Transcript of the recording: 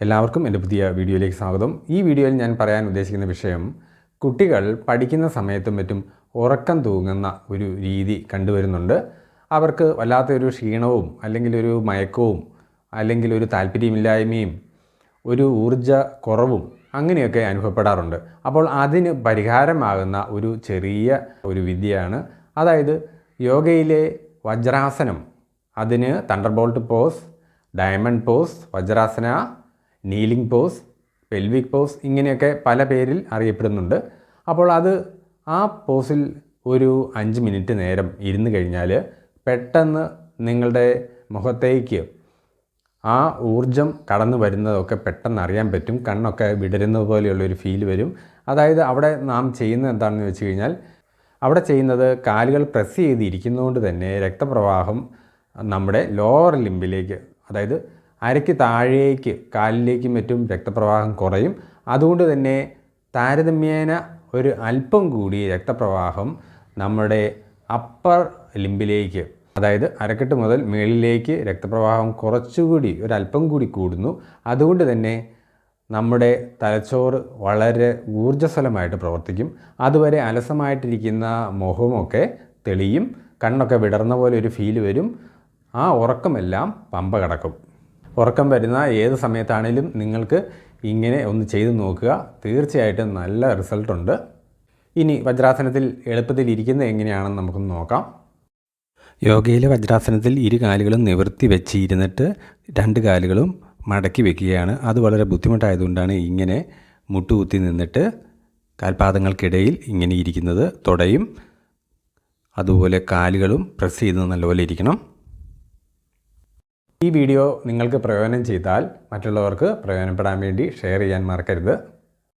എല്ലാവർക്കും എന്റെ പുതിയ വീഡിയോയിലേക്ക് സ്വാഗതം. ഈ വീഡിയോയിൽ ഞാൻ പറയാൻ ഉദ്ദേശിക്കുന്ന വിഷയം കുട്ടികൾ പഠിക്കുന്ന സമയത്തും മറ്റും ഉറക്കം തൂങ്ങുന്ന ഒരു രീതി കണ്ടുവരുന്നുണ്ട്. അവർക്ക് വല്ലാത്തൊരു ക്ഷീണവും അല്ലെങ്കിൽ ഒരു മയക്കവും അല്ലെങ്കിൽ ഒരു താല്പര്യമില്ലായ്മയും ഒരു ഊർജ കുറവും അങ്ങനെയൊക്കെ അനുഭവപ്പെടാറുണ്ട്. അപ്പോൾ അതിന് പരിഹാരമാകുന്ന ഒരു ചെറിയ ഒരു വിദ്യയാണ്. അതായത് യോഗയിലെ വജ്രാസനം. അതിന് thunderbolt pose diamond pose vajrasana kneeling pose pelvic pose ഇങ്ങനെയൊക്കെ പല പേരിൽ അറിയപ്പെടുന്നുണ്ട്. അപ്പോൾ അത് ആ പോസിൽ ഒരു അഞ്ച് മിനിറ്റ് നേരം ഇരുന്ന് കഴിഞ്ഞാൽ പെട്ടെന്ന് നിങ്ങളുടെ മുഖത്തേക്ക് ആ ഊർജം കടന്നു വരുന്നതൊക്കെ പെട്ടെന്ന് അറിയാൻ പറ്റും. കണ്ണൊക്കെ വിടരുന്നത് പോലെയുള്ളൊരു ഫീൽ വരും. അതായത് അവിടെ നാം ചെയ്യുന്നത് എന്താണെന്ന് വെച്ച് കഴിഞ്ഞാൽ അവിടെ ചെയ്യുന്നത് കാലുകൾ പ്രസ് ചെയ്തിരിക്കുന്നതുകൊണ്ട് തന്നെ രക്തപ്രവാഹം നമ്മുടെ ലോവർ ലിംബിലേക്ക് അതായത് അരയ്ക്ക് താഴേക്ക് കാലിലേക്കും മറ്റും രക്തപ്രവാഹം കുറയും. അതുകൊണ്ട് തന്നെ താരതമ്യേന ഒരു അല്പം കൂടി രക്തപ്രവാഹം നമ്മുടെ അപ്പർ ലിംബിലേക്ക് അതായത് അരക്കെട്ട് മുതൽ മേളിലേക്ക് രക്തപ്രവാഹം കുറച്ചുകൂടി ഒരല്പം കൂടി കൂടുന്നു. അതുകൊണ്ട് തന്നെ നമ്മുടെ തലച്ചോറ് വളരെ ഊർജസ്വലമായിട്ട് പ്രവർത്തിക്കും. അതുവരെ അലസമായിട്ടിരിക്കുന്ന മുഖമൊക്കെ തെളിയും. കണ്ണൊക്കെ വിടർന്ന പോലെ ഒരു ഫീൽ വരും. ആ ഉറക്കമെല്ലാം പമ്പ കിടക്കും. ഉറക്കം വരുന്ന ഏത് സമയത്താണേലും നിങ്ങൾക്ക് ഇങ്ങനെ ഒന്ന് ചെയ്തു നോക്കുക. തീർച്ചയായിട്ടും നല്ല റിസൾട്ടുണ്ട് ഇനി വജ്രാസനത്തിൽ എളുപ്പത്തിൽ ഇരിക്കുന്നത് എങ്ങനെയാണെന്ന് നമുക്കൊന്ന് നോക്കാം. യോഗയിലെ വജ്രാസനത്തിൽ ഇരു കാലുകളും നിവർത്തി വെച്ച് ഇരുന്നിട്ട് രണ്ട് കാലുകളും മടക്കി വെക്കുകയാണ്. അത് വളരെ ബുദ്ധിമുട്ടായതുകൊണ്ടാണ് ഇങ്ങനെ മുട്ടുകുത്തി നിന്നിട്ട് കാൽപാദങ്ങൾക്കിടയിൽ ഇങ്ങനെ ഇരിക്കുന്നത്. തുടയും. അതുപോലെ കാലുകളും പ്രസ് ചെയ്ത് നല്ലപോലെ ഇരിക്കണം. ഈ വീഡിയോ നിങ്ങൾക്ക് പ്രയോജനം ചെയ്താൽ മറ്റുള്ളവർക്ക് പ്രയോജനപ്പെടാൻ വേണ്ടി ഷെയർ ചെയ്യാൻ മറക്കരുത്.